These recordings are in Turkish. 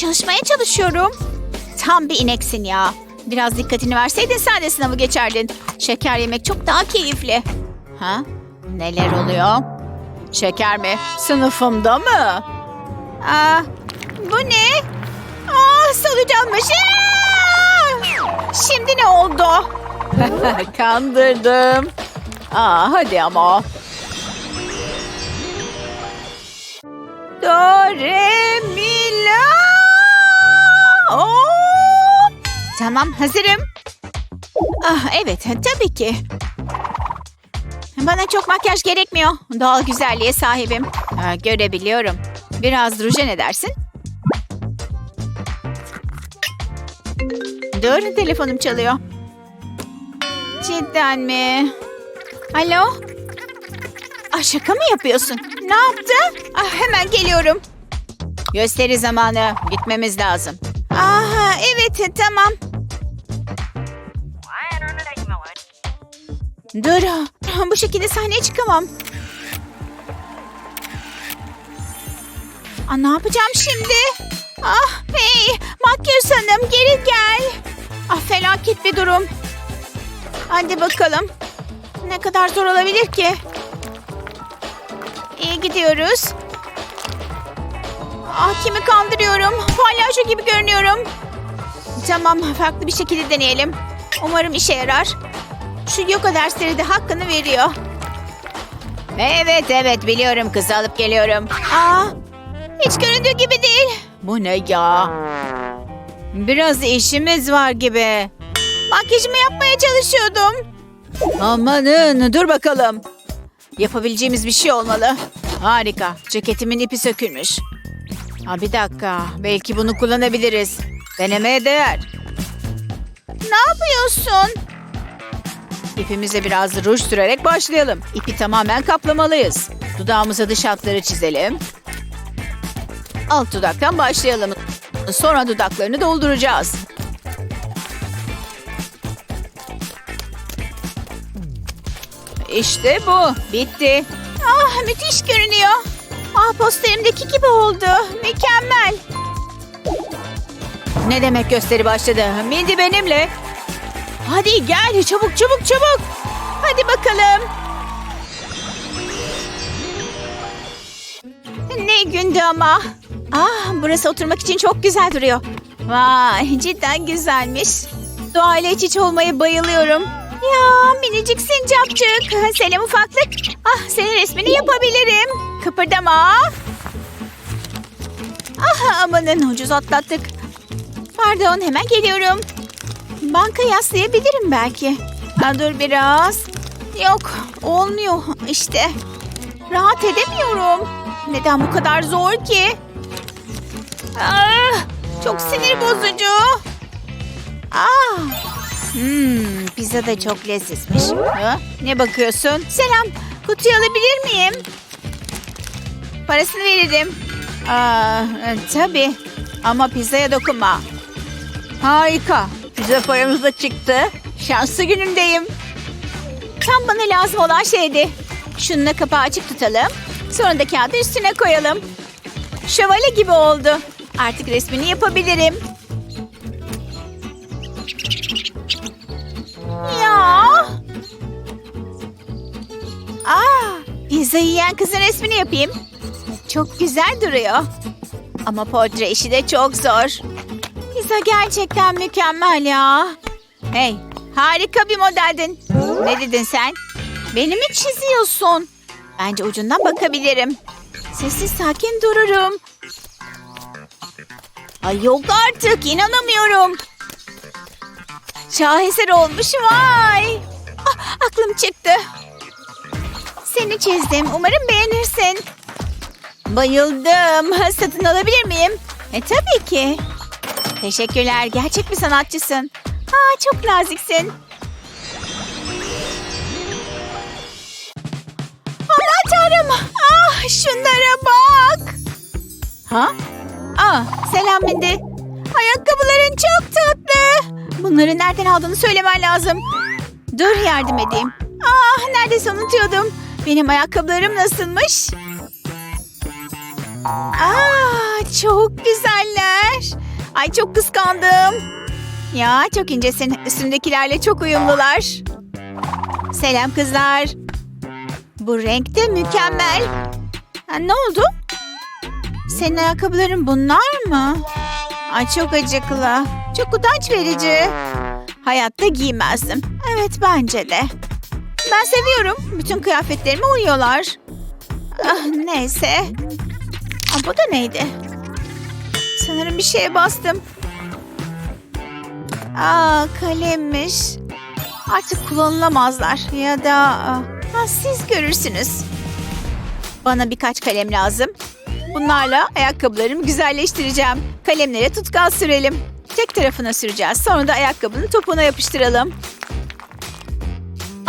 çalışmaya çalışıyorum. Tam bir ineksin ya. Biraz dikkatini verseydin sen de sınavı geçerdin. Şeker yemek çok daha keyifli. Ha? Neler oluyor? Şeker mi? Sınıfımda mı? Aa, bu ne? Aa, solucanmış. Aa! Şimdi ne oldu? Kandırdım. Aa, hadi ama. Do, re. Tamam, hazırım. Ah, evet, tabii ki. Bana çok makyaj gerekmiyor. Doğal güzelliğe sahibim. Ha, görebiliyorum. Biraz ruja ne dersin? Dur, telefonum çalıyor. Cidden mi? Alo? Ah, şaka mı yapıyorsun? Ne yaptın? Ah, hemen geliyorum. Gösteri zamanı. Gitmemiz lazım. Aha, evet tamam. Dur. Bu şekilde sahneye çıkamam. Aa, ne yapacağım şimdi? Ah hey Makyöz Hanım geri gel. Ah felaket bir durum. Hadi bakalım. Ne kadar zor olabilir ki? İyi gidiyoruz. Ah kimi kandırıyorum. Palyaço gibi görünüyorum. Tamam farklı bir şekilde deneyelim. Umarım işe yarar. Şu yoga dersleri de hakkını veriyor. Evet evet biliyorum kızı alıp geliyorum. Aa, hiç göründüğü gibi değil. Bu ne ya? Biraz işimiz var gibi. Makyajımı yapmaya çalışıyordum. Amanın dur bakalım. Yapabileceğimiz bir şey olmalı. Harika. Ceketimin ipi sökülmüş. Ha, bir dakika. Belki bunu kullanabiliriz. Denemeye değer. Ne yapıyorsun? İpimize biraz ruj sürerek başlayalım. İpi tamamen kaplamalıyız. Dudağımıza dış hatları çizelim. Alt dudaktan başlayalım. Sonra dudaklarını dolduracağız. İşte bu. Bitti. Ah müthiş görünüyor. Ah posterimdeki gibi oldu. Mükemmel. Ne demek gösteri başladı? Mindy benimle. Hadi gel çabuk çabuk çabuk. Hadi bakalım. Ne gündü ama. Ah burası oturmak için çok güzel duruyor. Vay cidden güzelmiş. Doğayla iç içe olmaya bayılıyorum. Ya minicik sincapcık. Selam ufaklık. Ah senin resmini yapabilirim. Kıpırdama. Ah amanın ucuz atlattık. Pardon hemen geliyorum. Banka yaslayabilirim belki. Ha, dur biraz. Yok olmuyor işte. Rahat edemiyorum. Neden bu kadar zor ki? Ah, çok sinir bozucu. Ah. Hmm, pizza da çok lezzetmiş. Ha, ne bakıyorsun? Selam. Kutuyu alabilir miyim? Parasını veririm. Aa, e, tabii. Ama pizzaya dokunma. Harika. Pizza paramız da çıktı. Şanslı günündeyim. Tam bana lazım olan şeydi. Şununla kapağı açık tutalım. Sonra da kağıdı üstüne koyalım. Şövalye gibi oldu. Artık resmini yapabilirim. Ya. Aa, pizza yiyen kızın resmini yapayım. Çok güzel duruyor. Ama portre işi de çok zor. Pizza gerçekten mükemmel ya. Hey, harika bir modeldin. Ne dedin sen? Beni mi çiziyorsun? Bence ucundan bakabilirim. Sessiz sakin dururum. Ay yok artık inanamıyorum. Şaheser olmuş vay. Ah, aklım çıktı. Seni çizdim. Umarım beğenirsin. Bayıldım. Satın alabilir miyim? E tabii ki. Teşekkürler. Gerçek bir sanatçısın. Aa, çok naziksin. Aman tanrım. Ah, şunlara bak. Ha? Aa, selam Mindy. Ayakkabıların çok tatlı. Bunları nereden aldığını söylemen lazım. Dur yardım edeyim. Ah, neredeyse unutuyordum. Benim ayakkabılarım nasılmış? Aa, çok güzeller. Ay çok kıskandım. Ya çok incesin. Üstündekilerle çok uyumlular. Selam kızlar. Bu renk de mükemmel. Ha, ne oldu? Senin ayakkabıların bunlar mı? Ay çok acıklı. Çok utanç verici. Hayatta giymezdim. Evet bence de. Ben seviyorum. Bütün kıyafetlerime uyuyorlar. Ah, neyse. Aa, bu da neydi? Sanırım bir şeye bastım. Aa kalemmiş. Artık kullanılamazlar. Ya da ha, siz görürsünüz. Bana birkaç kalem lazım. Bunlarla ayakkabılarımı güzelleştireceğim. Kalemlere tutkal sürelim. Tek tarafına süreceğiz. Sonra da ayakkabının topuğuna yapıştıralım.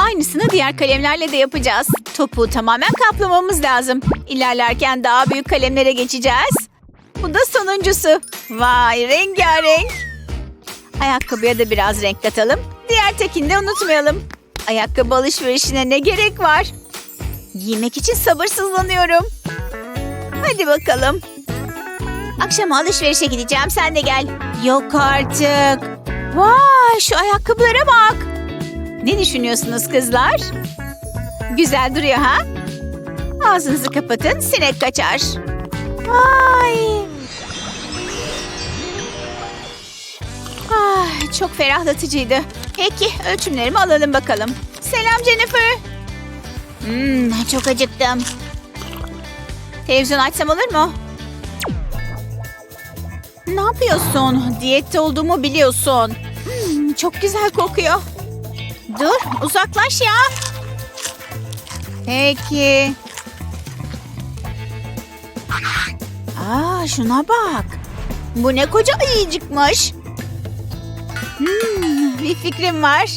Aynısını diğer kalemlerle de yapacağız. Topuğu tamamen kaplamamız lazım. İlerlerken daha büyük kalemlere geçeceğiz. Bu da sonuncusu. Vay rengarenk. Ayakkabıya da biraz renk katalım. Diğer tekini de unutmayalım. Ayakkabı alışverişine ne gerek var? Giymek için sabırsızlanıyorum. Hadi bakalım. Akşam alışverişe gideceğim sen de gel. Yok artık. Vay şu ayakkabılara bak. Ne düşünüyorsunuz kızlar? Güzel duruyor ha? Ağzınızı kapatın sinek kaçar. Vay. Ah, çok ferahlatıcıydı. Peki ölçümlerimi alalım bakalım. Selam Jennifer. Hmm, çok acıktım. Televizyon açsam olur mu? Ne yapıyorsun? Diyette olduğumu biliyorsun. Hmm, çok güzel kokuyor. Dur, uzaklaş ya. Peki. Aa, şuna bak. Bu ne koca ayıcıkmış. Hmm, bir fikrim var.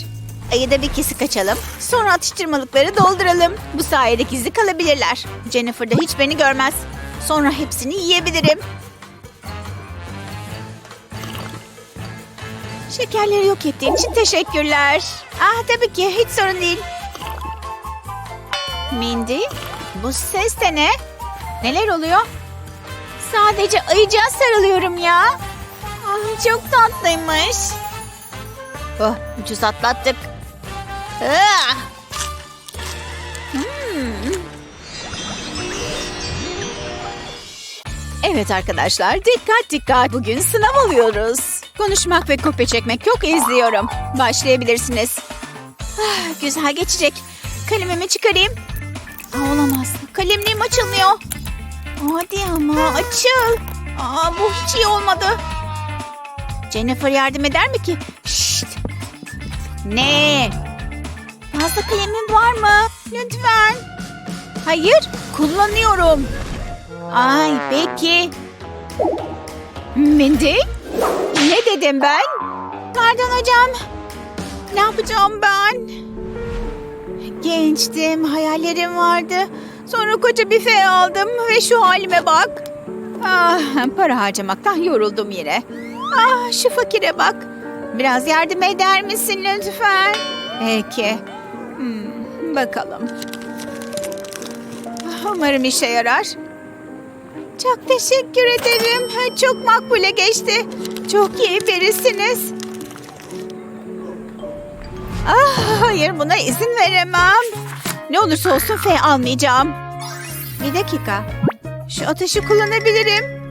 Ayıda bir kesik açalım. Sonra atıştırmalıkları dolduralım. Bu sayede gizli kalabilirler. Jennifer da hiç beni görmez. Sonra hepsini yiyebilirim. Şekerleri yok ettiğin için teşekkürler. Ah tabii ki hiç sorun değil. Mindy, bu ses de ne? Neler oluyor? Sadece ayıcığa sarılıyorum ya. Ah, çok tatlıymış. Oh, ucuz atlattık. Ah! Hmm. Evet arkadaşlar dikkat dikkat. Bugün sınav alıyoruz. Konuşmak ve kopya çekmek yok izliyorum. Başlayabilirsiniz. Ah, güzel geçecek. Kalemimi çıkarayım. Aa, olamaz. Kalemliğim açılmıyor. Hadi ama açıl. Aa, bu hiç iyi olmadı. Jennifer yardım eder mi ki? Şşt. Ne? Fazla kalemin var mı? Lütfen. Hayır, kullanıyorum. Ay peki. Mindy? Ne dedim ben? Pardon hocam. Ne yapacağım ben? Gençtim, hayallerim vardı. Sonra koca büfe aldım ve şu halime bak. Ah, para harcamaktan yoruldum yine. Ah, şu fakire bak. Biraz yardım eder misin lütfen? Peki. Hmm, bakalım. Umarım işe yarar. Çok teşekkür ederim. Çok makbule geçti. Çok iyi birisiniz. Ah, hayır buna izin veremem. Ne olursa olsun F almayacağım. Bir dakika. Şu ateşi kullanabilirim.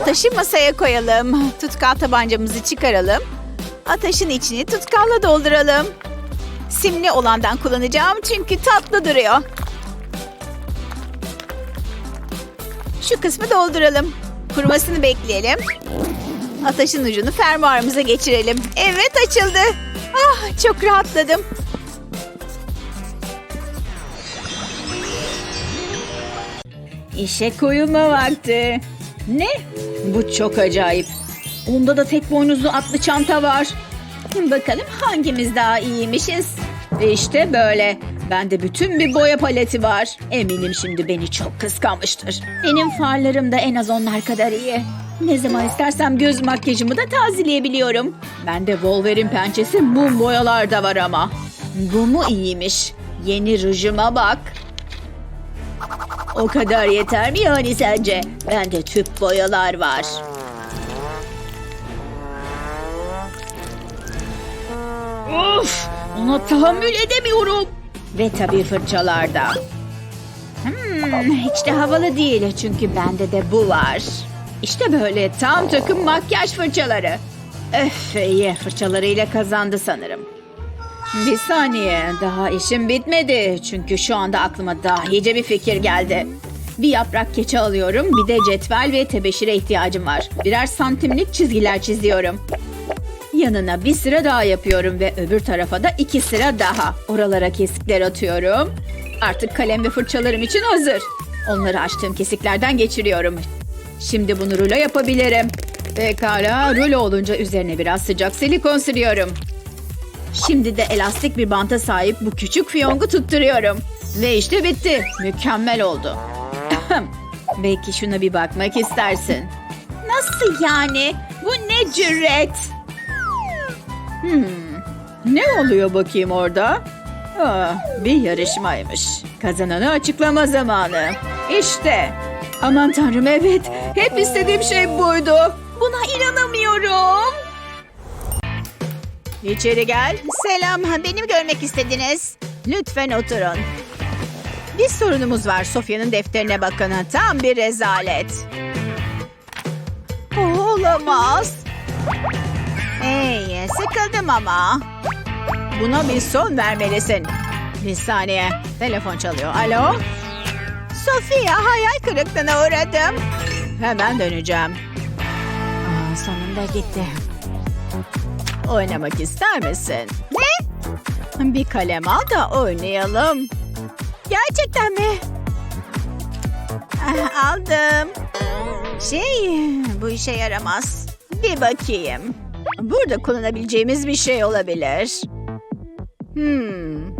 Ateşi masaya koyalım. Tutkal tabancamızı çıkaralım. Ateşin içini tutkalla dolduralım. Simli olandan kullanacağım çünkü tatlı duruyor. Şu kısmı dolduralım. Kurumasını bekleyelim. Ateşin ucunu fermuarımıza geçirelim. Evet açıldı. Ah çok rahatladım. İşe koyulma vakti. Ne? Bu çok acayip. Onda da tek boynuzlu atlı çanta var. Bakalım hangimiz daha iyiymişiz. E işte böyle. Bende bütün bir boya paleti var. Eminim şimdi beni çok kıskanmıştır. Benim farlarım da en az onlar kadar iyi. Ne zaman istersem göz makyajımı da tazeleyebiliyorum. Bende Wolverine pençesi mum boyalarda var ama. Bu mu iyiymiş? Yeni rujuma bak. O kadar yeter mi yani sence? Bende tüp boyalar var. Of! Ona tahammül edemiyorum. Ve tabii fırçalarda. Hmm, hiç de havalı değil çünkü bende de bu var. İşte böyle tam takım makyaj fırçaları. Öf iyi fırçalarıyla kazandı sanırım. Bir saniye daha işim bitmedi. Çünkü şu anda aklıma dahice bir fikir geldi. Bir yaprak keçi alıyorum bir de cetvel ve tebeşire ihtiyacım var. Birer santimlik çizgiler çiziyorum. Yanına bir sıra daha yapıyorum ve öbür tarafa da iki sıra daha. Oralara kesikler atıyorum. Artık kalem ve fırçalarım için hazır. Onları açtığım kesiklerden geçiriyorum. Şimdi bunu rulo yapabilirim. Pekala rulo olunca üzerine biraz sıcak silikon sürüyorum. Şimdi de elastik bir banta sahip bu küçük fiyongu tutturuyorum. Ve işte bitti. Mükemmel oldu. Belki şuna bir bakmak istersin. Nasıl yani? Bu ne cüret? Hmm. Ne oluyor bakayım orada? Aa, bir yarışmaymış. Kazananı açıklama zamanı. İşte. Aman tanrım evet. Hep istediğim şey buydu. Buna inanamıyorum. İçeri gel. Selam, beni mi görmek istediniz? Lütfen oturun. Bir sorunumuz var. Sofya'nın defterine bakın. Tam bir rezalet. Olamaz. Hey, sıkıldım ama. Buna bir son vermelisin. Bir saniye. Telefon çalıyor. Alo? Sofia, hayal kırıklığına uğradım. Hemen döneceğim. Aa, sonunda gitti. Oynamak ister misin? Ne? Bir kalem al da oynayalım. Gerçekten mi? Ah, Aldım. Şey, bu işe yaramaz. Bir bakayım. Burada kullanabileceğimiz bir şey olabilir. Hmm.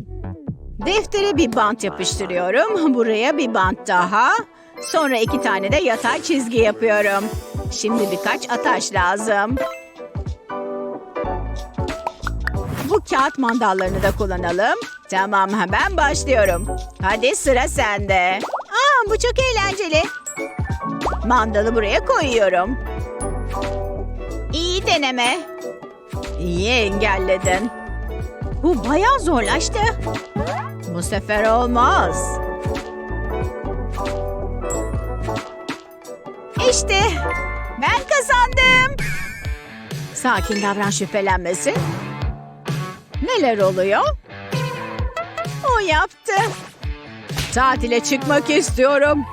Deftere bir bant yapıştırıyorum. Buraya bir bant daha. Sonra iki tane de yatay çizgi yapıyorum. Şimdi birkaç ataş lazım. Bu kağıt mandallarını da kullanalım. Tamam ben başlıyorum. Hadi sıra sende. Aa, bu çok eğlenceli. Mandalı buraya koyuyorum. İyi deneme. İyi engelledin. Bu bayağı zorlaştı. Bu sefer olmaz. İşte, ben kazandım. Sakin davran şüphelenmesin. Neler oluyor? O yaptı. Tatile çıkmak istiyorum.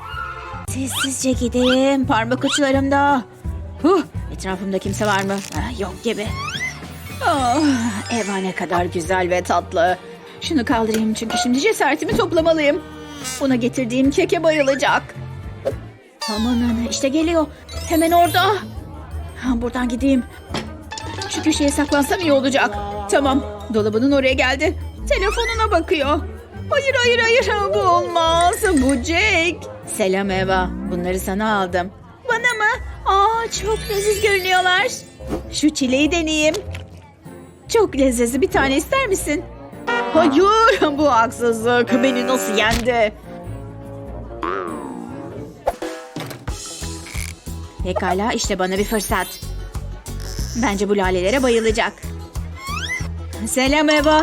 Sessizce gideyim. Parmak uçlarımda. Huh, etrafımda kimse var mı? Ah, yok gibi. Oh, Eva ne kadar güzel ve tatlı. Şunu kaldırayım çünkü şimdi cesaretimi toplamalıyım. Ona getirdiğim keke bayılacak. Amanın işte geliyor. Hemen orada. Ha, Buradan gideyim. Şu köşeye saklansam iyi olacak. Tamam dolabının oraya geldi. Telefonuna bakıyor. Hayır hayır hayır bu olmaz. Bu Jake. Selam Eva. Bunları sana aldım. Çok leziz görünüyorlar. Şu çileği deneyeyim. Çok lezzetli bir tane ister misin? Hayır bu haksızlık. Beni nasıl yendi? Pekala işte bana bir fırsat. Bence bu lalelere bayılacak. Selam Eva.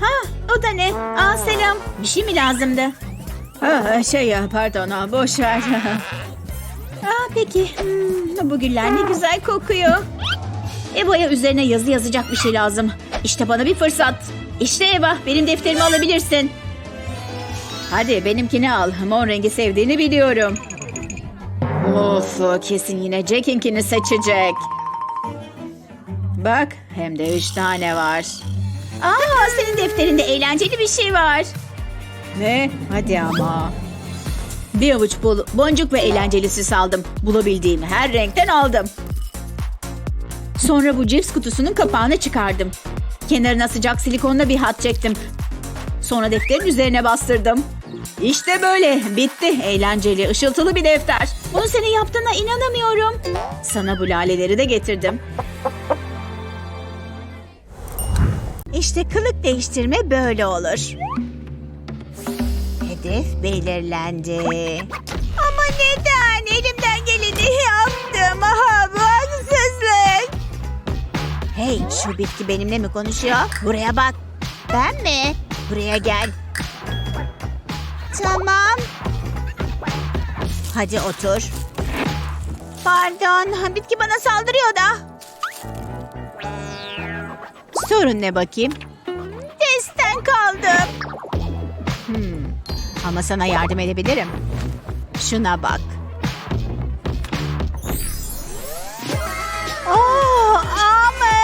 Ha, o da ne? Aa, selam. Bir şey mi lazımdı? Ha, şey ya pardon boş ver. Aa, peki. Hmm, bu güller ne güzel kokuyor. Eva'ya üzerine yazı yazacak bir şey lazım. İşte bana bir fırsat. İşte Eva benim defterimi alabilirsin. Hadi benimkini al. Mor rengi sevdiğini biliyorum. Of kesin yine Jack'inkini seçecek. Bak hem de üç tane var. Aa, senin defterinde eğlenceli bir şey var. Ne? Hadi ama. Bir avuç bul, boncuk ve eğlencelisi aldım. Bulabildiğim her renkten aldım. Sonra bu cips kutusunun kapağını çıkardım. Kenarına sıcak silikonla bir hat çektim. Sonra defterin üzerine bastırdım. İşte böyle. Bitti. Eğlenceli, ışıltılı bir defter. Bunu senin yaptığına inanamıyorum. Sana bu laleleri de getirdim. İşte kılık değiştirme böyle olur. Hedef belirlendi. Ama neden? Elimden geleni yaptım. Aha bu haksızlık. Hey şu bitki benimle mi konuşuyor? Buraya bak. Ben mi? Buraya gel. Tamam. Hadi otur. Pardon, bitki bana saldırıyor da. Sorun ne bakayım? Testten kaldım. Ama sana yardım edebilirim. Şuna bak. Oo, ama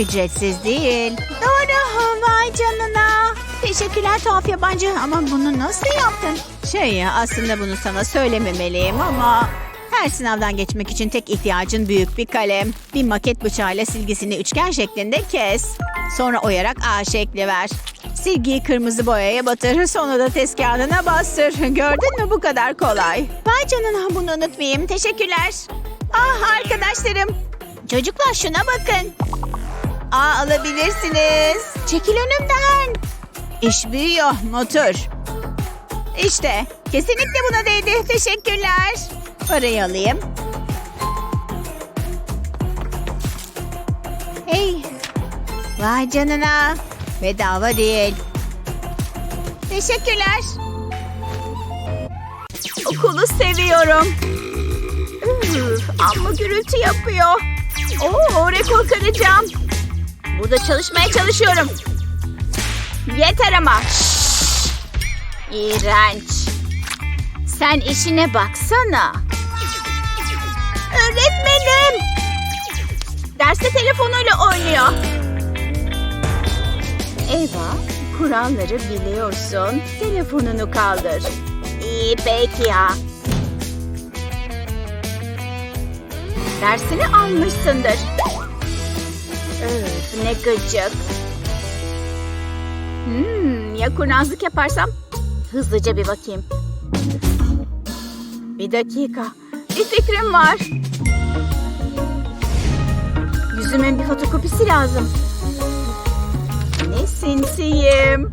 ücretsiz değil. Doğru, vay canına. Teşekkürler tuhaf yabancı ama bunu nasıl yaptın? Şey ya aslında bunu sana söylememeliyim ama... Her sınavdan geçmek için tek ihtiyacın büyük bir kalem. Bir maket bıçağıyla silgisini üçgen şeklinde kes. Sonra oyarak A şekli ver. Silgiyi kırmızı boyaya batır. Sonra da test kağıdına bastır. Gördün mü bu kadar kolay. Vay canına bunu unutmayayım. Teşekkürler. Ah arkadaşlarım. Çocuklar şuna bakın. Aa alabilirsiniz. Çekil önümden. İş büyüyor. Otur. İşte. Kesinlikle buna değdi. Teşekkürler. Parayı alayım. Hey. Vay canına. Bedava değil. Teşekkürler. Okulu seviyorum. Amma gürültü yapıyor. Oo, rekor kıracağım. Burada çalışmaya çalışıyorum. Yeter ama. Şşş. İğrenç. Sen işine baksana. Öğretmenim. Derste telefonuyla oynuyor. Eva, kuralları biliyorsun. Telefonunu kaldır. İyi peki ya. Dersini almışsındır. Öf ne gıcık. Hmm, ya kurnazlık yaparsam? Hızlıca bir bakayım. Bir dakika. Bir fikrim var. Yüzümün bir fotokopisi lazım. Ne sinsiyim.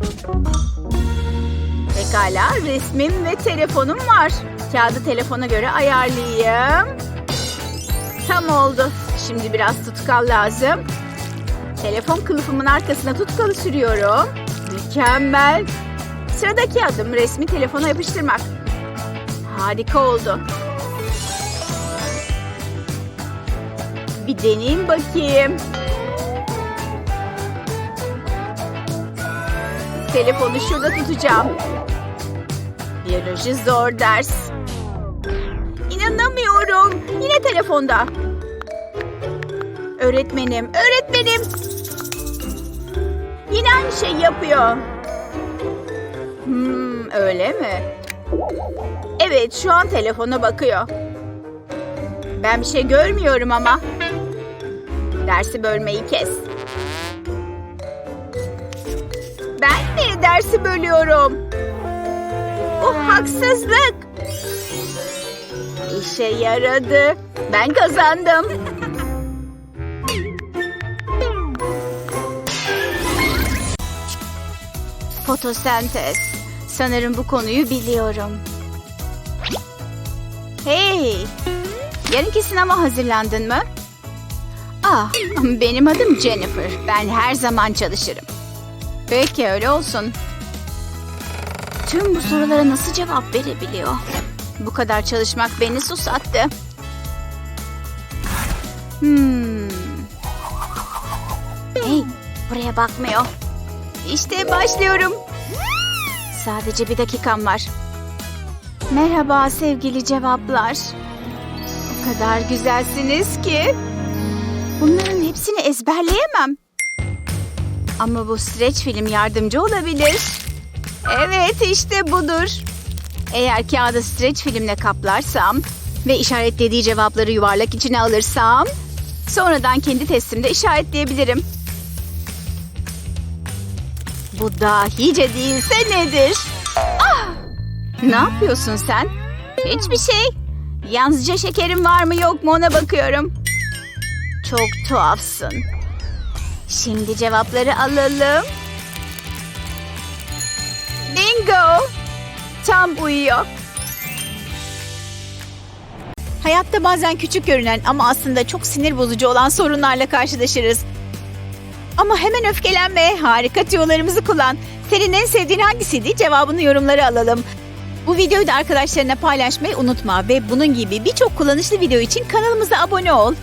Pekala resmim ve telefonum var. Kağıdı telefona göre ayarlayayım. Tam oldu. Şimdi biraz tutkal lazım. Telefon kılıfımın arkasına tutkalı sürüyorum. Mükemmel. Sıradaki adım resmi telefona yapıştırmak. Harika oldu. Bir deneyeyim bakayım. Telefonu şurada tutacağım. Biyoloji zor ders. İnanamıyorum. Yine telefonda. Öğretmenim, öğretmenim. Yine aynı şey yapıyor. Hmm, öyle mi? Evet, şu an telefona bakıyor. Ben bir şey görmüyorum ama. Dersi bölmeyi kes. Dersi bölüyorum? Bu haksızlık. İşe yaradı. Ben kazandım. Fotosentez. Sanırım bu konuyu biliyorum. Hey! Yarınki sınava hazırlandın mı? Ah, benim adım Jennifer. Ben her zaman çalışırım. Peki öyle olsun. Tüm bu sorulara nasıl cevap verebiliyor? Bu kadar çalışmak beni susattı. Hmm. Hey, buraya bakmıyor. İşte başlıyorum. Sadece bir dakikam var. Merhaba sevgili cevaplar. O kadar güzelsiniz ki. Bunların hepsini ezberleyemem. Ama bu streç film yardımcı olabilir. Evet işte budur. Eğer kağıdı streç filmle kaplarsam ve işaretlediği cevapları yuvarlak içine alırsam sonradan kendi testimde işaretleyebilirim. Bu dahice değilse nedir? Ah! Ne yapıyorsun sen? Hiçbir şey. Yalnızca şekerim var mı yok mu ona bakıyorum. Çok tuhafsın. Şimdi cevapları alalım. Bingo! Tam uyuyor. Hayatta bazen küçük görünen ama aslında çok sinir bozucu olan sorunlarla karşılaşırız. Ama hemen öfkelenme. Harika tüyolarımızı kullan. Senin en sevdiğin hangisiydi? Cevabını yorumlara alalım. Bu videoyu da arkadaşlarına paylaşmayı unutma ve bunun gibi birçok kullanışlı video için kanalımıza abone ol.